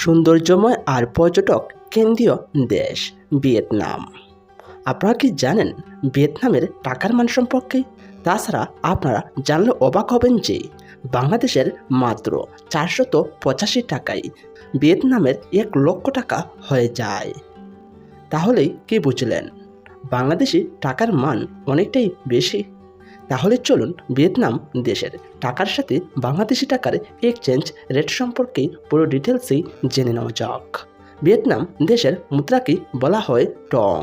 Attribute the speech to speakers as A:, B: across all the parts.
A: সৌন্দর্যময় আর পর্যটক কেন্দ্রীয় দেশ ভিয়েতনাম। আপনারা কি জানেন ভিয়েতনামের টাকার মান সম্পর্কে? তাছাড়া আপনারা জানলে অবাক হবেন যে বাংলাদেশের মাত্র চারশত পঁচাশি টাকায় ভিয়েতনামের এক লক্ষ টাকা হয়ে যায়। তাহলে কি বুঝলেন? বাংলাদেশি টাকার মান অনেকটাই বেশি। তাহলে চলুন ভিয়েতনাম দেশের টাকার সাথে বাংলাদেশি টাকার এক্সচেঞ্জ রেট সম্পর্কে পুরো ডিটেলসেই জেনে নেওয়া যাক। ভিয়েতনাম দেশের মুদ্রাকে বলা হয় টং।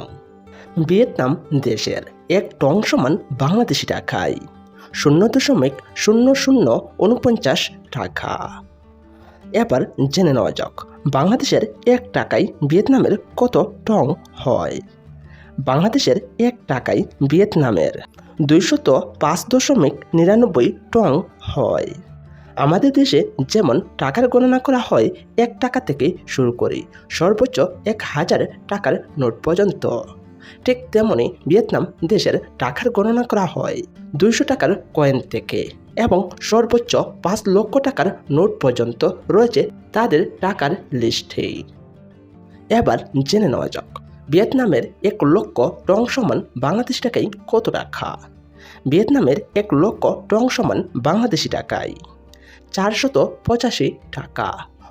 A: ভিয়েতনাম দেশের এক টং সমান বাংলাদেশি টাকায় শূন্য দশমিক শূন্য শূন্য উনপঞ্চাশ টাকা। এবার জেনে নেওয়া যাক বাংলাদেশের এক টাকায় ভিয়েতনামের কত টং হয়। বাংলাদেশের এক টাকায় ভিয়েতনামের দুইশত পাঁচ দশমিক নিরানব্বই টং হয়। আমাদের দেশে যেমন টাকার গণনা করা হয়, এক টাকা থেকে শুরু করে। সর্বোচ্চ এক হাজার টাকার নোট পর্যন্ত। ঠিক তেমনই ভিয়েতনাম দেশের টাকার গণনা করা হয় দুইশো টাকার কয়েন থেকে এবং সর্বোচ্চ পাঁচ লক্ষ টাকার নোট পর্যন্ত রয়েছে তাদের টাকার লিস্টেই এবার জেনে নেওয়া যাক। ভিয়েতনামের এক লক্ষ টং সমান বাংলাদেশি টাকায় কত টাকা ভিয়েতনামের এক লক্ষ টং সমান বাংলাদেশি টাকায় চারশত পঁচাশি টাকা।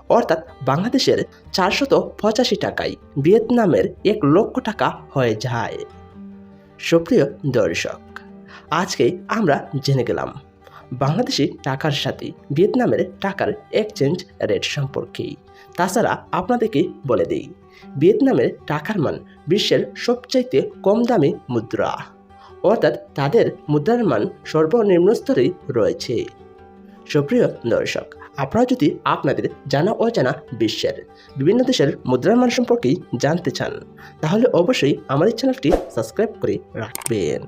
A: অর্থাৎ বাংলাদেশের চারশত পঁচাশি টাকায় ভিয়েতনামের এক লক্ষ টাকা হয়ে যায়। সুপ্রিয় দর্শক আজকে আমরা জেনে গেলাম বাংলাদেশি টাকার সাথে ভিয়েতনামের টাকার এক্সচেঞ্জ রেট সম্পর্কে তাছাড়া আপনাদেরকে বলে দিই, ভিয়েতনামের টাকার মান বিশ্বের সবচাইতে কম দামি মুদ্রা। অর্থাৎ তাদের মুদ্রার মান সর্বনিম্ন স্তরেই রয়েছে। সুপ্রিয় দর্শক, আপনারা যদি আপনাদের জানা অজানা বিশ্বের বিভিন্ন দেশের মুদ্রার মান সম্পর্কেই জানতে চান, তাহলে অবশ্যই আমাদের চ্যানেলটি সাবস্ক্রাইব করে রাখবেন।